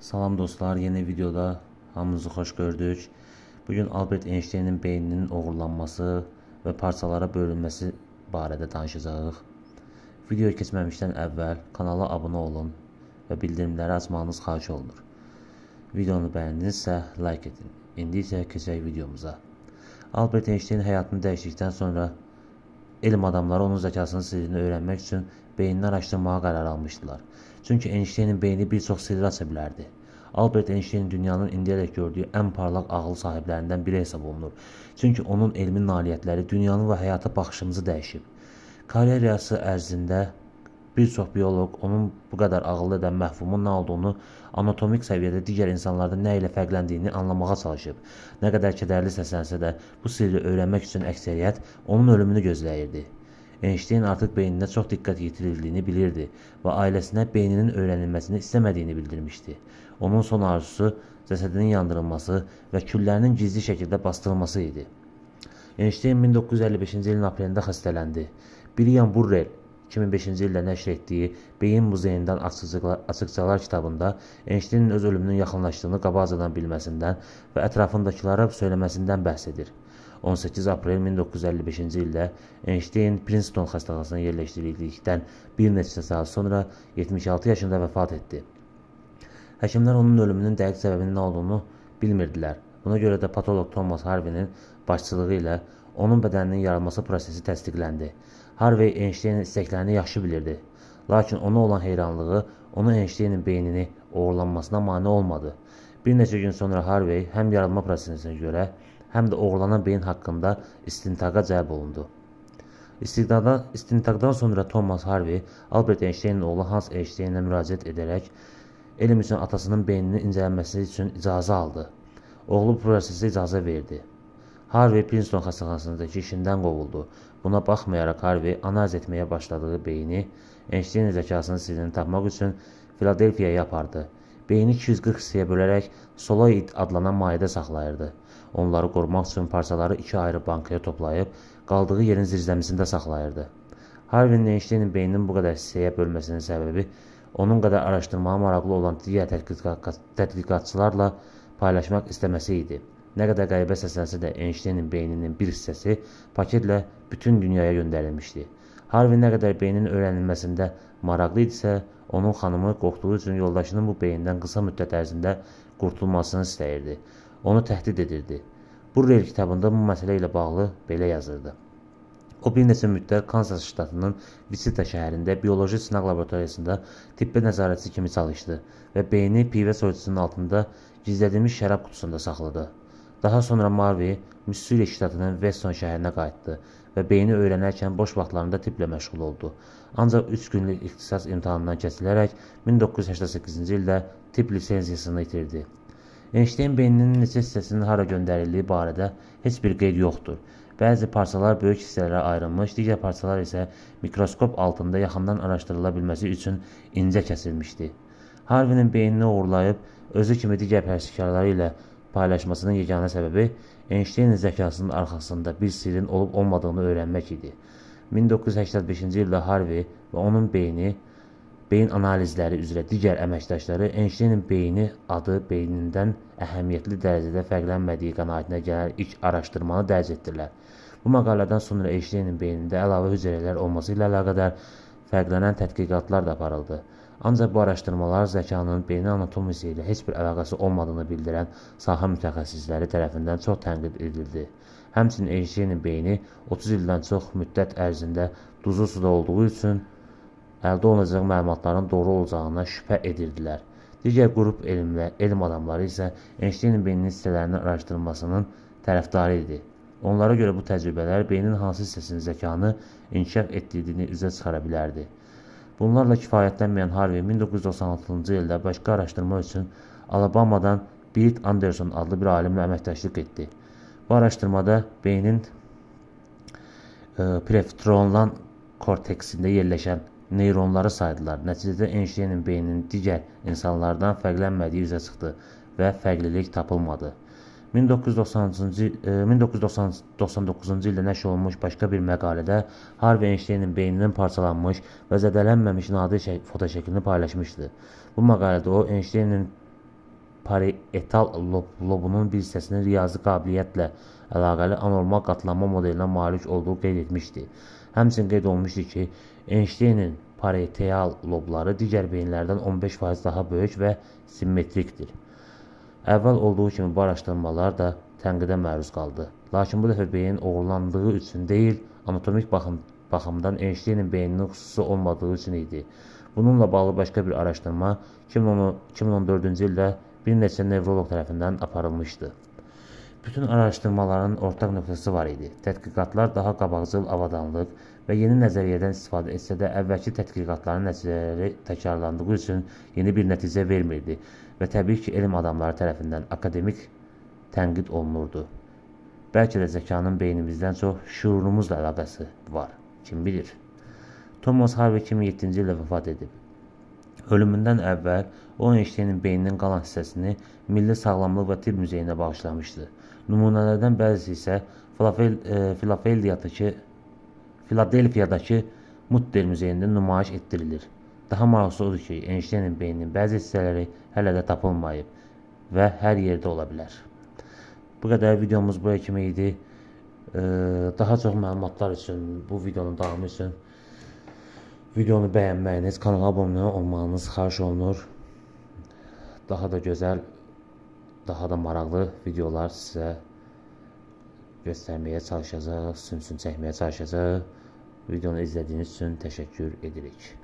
Salam dostlar, yeni videoda hamınızı xoş gördük. Bugün Albert Einstein'in beyninin oğurlanması və parçalara bölünməsi barədə danışacağıq. Videoya keçməmişdən əvvəl kanala abunə olun və bildirimləri açmağınız xahiş olunur. Videonu bəyəndinizsə like edin. İndi isə keçək videomuza. Albert Einstein həyatını dəyişdikdən sonra elm adamları onun zəkasının sirrini öyrənmək üçün beynini araşdırmağa qərar almışdılar. Çünki Einsteinin beyni bir çox sirri aça bilərdi. Albert Einstein dünyanın indiyədək gördüyü ən parlaq ağıl sahiblərindən biri hesab olunur. Çünki onun elmi nailiyyətləri dünyanı və həyata baxışımızı dəyişib. Karyerası ərzində bir çox bioloq onun bu qədər ağıllı edən məhfumun nə olduğunu, anatomik səviyyədə digər insanlardan nə ilə fərqləndiyini anlamağa çalışıb. Nə qədər kədərli səslənsə də bu sirri öyrənmək üçün əksəriyyət onun ölümünü gözləyirdi. Einstein artıq beyninə çox diqqət yetirildiyini bilirdi və ailəsinə beyninin öyrənilməsini istəmədiyini bildirmişdi. Onun son arzusu cəsədinin yandırılması və küllərinin gizli şəkildə bastırılması idi. Einstein 1955-ci ilin aprelində xəstələndi. Burrell 2005-ci ildə nəşr etdiyi Beyin Muzeyindən açıqlar, açıqçalar kitabında Einsteinin öz ölümünün yaxınlaşdığını qabaqcadan bilməsindən və ətrafındakılara söyləməsindən bəhs edir. 18 aprel 1955-ci ildə Einstein Princeton xəstəxanasına yerləşdirildikdən bir neçə saat sonra 76 yaşında vəfat etdi. Həkimlər onun ölümünün dəqiq səbəbinin nə olduğunu bilmirdilər. Buna görə də patoloq Thomas Harvey'nin başçılığı ilə onun bədəninin yarılması prosesi təsdiqləndi. Harvey Einsteinin istəklərini yaxşı bilirdi. Lakin ona olan heyranlığı onu Einsteinin beynini oğurlanmasına mane olmadı. Bir neçə gün sonra Harvey həm yarılma prosesinə görə, həm də oğurlanan beyin haqqında istintaqa cəlb olundu. İstintaqdan, istintaqdan sonra Thomas Harvey Albert Einsteinin oğlu Hans Einsteinə müraciət edərək elm üçün atasının beyninin incələnməsi üçün icazə aldı. Oğlu bu prosesə icazə verdi. Harvey Princeton xəstəxanasındakı işindən qovuldu. Buna baxmayaraq Harvey analiz etməyə başladığı beyni Einstein zəkasının sirrini tapmaq üçün Filadelfiyaya apardı. Beyni 240 hissəyə bölərək soloid adlanan mayedə saxlayırdı. Onları qorumaq üçün parçaları iki ayrı bankaya toplayıb qaldığı yerin zirzəmisində saxlayırdı. Harvey Einsteinin beyninin bu qədər hissəyə bölməsinin səbəbi onun qədər araşdırmağa maraqlı olan digər tədqiqat, tədqiqatçılarla paylaşmaq istəməsi idi. Nə qədər qəribə səslənsə də Einsteinin beyninin bir hissəsi paketlə bütün dünyaya göndərilmişdi. Harvey nə qədər beynin öyrənilməsində maraqlı idisə, onun xanımı qorxduğu üçün yoldaşının bu beyindən qısa müddət ərzində qurtulmasını istəyirdi. Onu təhdid edirdi. Burrell kitabında bu məsələ ilə bağlı belə yazırdı. O bir neçə müddət Kansas ştatının Wichita şəhərində bioloji sınaq laboratoriyasında tibbi nəzarətçi kimi çalışdı və beyni pivə soyuducunun altında gizlədilmiş şərab qutusunda saxladı. Daha sonra Marvey Missouri ştatının Weston şəhərinə qayıtdı və beyni öyrənərkən boş vaxtlarında tibblə məşğul oldu. Ancaq 3 günlük ixtisas imtahanından keçilərək 1988-ci ildə tibb lisenziyasını itirdi. Einstein beyninin neçə hissəsinin hara göndərildiyi barədə heç bir qeyd yoxdur. Bəzi parçalar böyük hissələrə ayrılmış, digər parçalar isə mikroskop altında yaxından araşdırıla bilməsi üçün incə kəsilmişdi. Harvey'nin beynini uğurlayıb özü kimi digər pərsikarları ilə paylaşmasının yeganə səbəbi Einsteinin zəkasının arxasında bir sirrin olub olmadığını öyrənmək idi. 1985-ci ildə Harvey və onun beyni beyin analizləri üzrə digər əməkdaşları Einsteinin beyni adı beynindən əhəmiyyətli dərəcədə fərqlənmədiyi qənaətinə gələn ilk araşdırmanı dərc etdilər. Bu məqalədən sonra Einsteinin beynində əlavə hüceyrələr olması ilə əlaqədar fərqlənən tədqiqatlar da aparıldı. Ancaq bu araşdırmalar zəkanın beynin anatomiyası ilə heç bir əlaqəsi olmadığını bildirən sahə mütəxəssisləri tərəfindən çox tənqid edildi. Həmçinin Einsteinin beyni 30 ildən çox müddət ərzində duzlu suda olduğu üçün əldə olunacaq məlumatların doğru olacağına şübhə edirdilər. Digər qrup elmlə, elm adamları isə Einsteinin beyninin hissələrinin araşdırılmasının tərəfdarı idi. Onlara görə bu təcrübələr beynin hansı hissəsinin zəkanı inkişaf etdirdiyini üzə çıxara bilərdi. Bunlarla kifayətlənməyən Harvey 1996-cı ildə başqa araşdırma üçün Alabamadan Bill Anderson adlı bir alimlə əməkdaşlıq etdi. Bu araşdırmada beynin e, prefrontal korteksində yerləşən neyronları saydılar. Nəticədə Einsteinin beyninin digər insanlardan fərqlənmədiyi üzə çıxdı və fərqlilik tapılmadı. 1990-cı e, 1999-cu ildə nəşr olunmuş başqa bir məqalədə Harvey Einsteinin beyninin parçalanmış və zədələnməmiş nadir şək fotoşəklini paylaşmışdı. Bu məqalədə o Einsteinin parietal lob, lobunun bir hissəsinin riyazi qabiliyyətlə əlaqəli anormal qatlanma modelinə malik olduğu qeyd etmişdi. Həmçinin qeyd olunmuşdu ki, Einsteynin parietal lobları digər beyinlərdən 15% daha böyük və simmetrikdir. Əvvəl olduğu kimi bu araşdırmalar da tənqidə məruz qaldı. Lakin bu dəfə beyin oğurlandığı üçün deyil, anatomik baxım, baxımdan Einsteynin beyninin xüsusi olmadığı üçün idi. Bununla bağlı başqa bir araşdırma 2010 2014-cü ildə bir neçə nevroloq tərəfindən aparılmışdı. Bütün araşdırmaların ortaq nöqtəsi var idi. Tədqiqatlar daha qabaqcıl avadanlıq və yeni nəzəriyyədən istifadə etsə də əvvəlki tədqiqatların nəticələri təkrarlandığı üçün yeni bir nəticə vermirdi və təbii ki, elm adamları tərəfindən akademik tənqid olunurdu. Bəlkə də zəkanın beynimizdən çox şuurumuzla əlaqəsi var. Kim bilir? Thomas Harvey 2007-ci ildə vəfat edib. Ölümündən əvvəl o Einsteynin beyninin qalan hissəsini Milli Sağlamlıq və Tibb Muzeyinə bağışlamışdı. Nümunələrdən bəzisi isə Filafel, e, Filadelfiyadakı Filadelfiyadakı Mutter Muzeyində nümayiş etdirilir. Daha maraqlısı odur ki, Einsteynin beyninin bəzi hissələri hələ də tapılmayıb və hər yerdə ola bilər. Bu qədər videomuz buraya kimi idi. E, Daha çox məlumatlar üçün, bu videonun davamı üçün videonu bəyənməyiniz, kanala abunə olmanız xahiş olunur. Daha da gözəl, daha da maraqlı videolar sizə göstərməyə çalışacağıq, sümsün çəkməyə çalışacağıq. Videonu izlədiyiniz üçün təşəkkür edirik.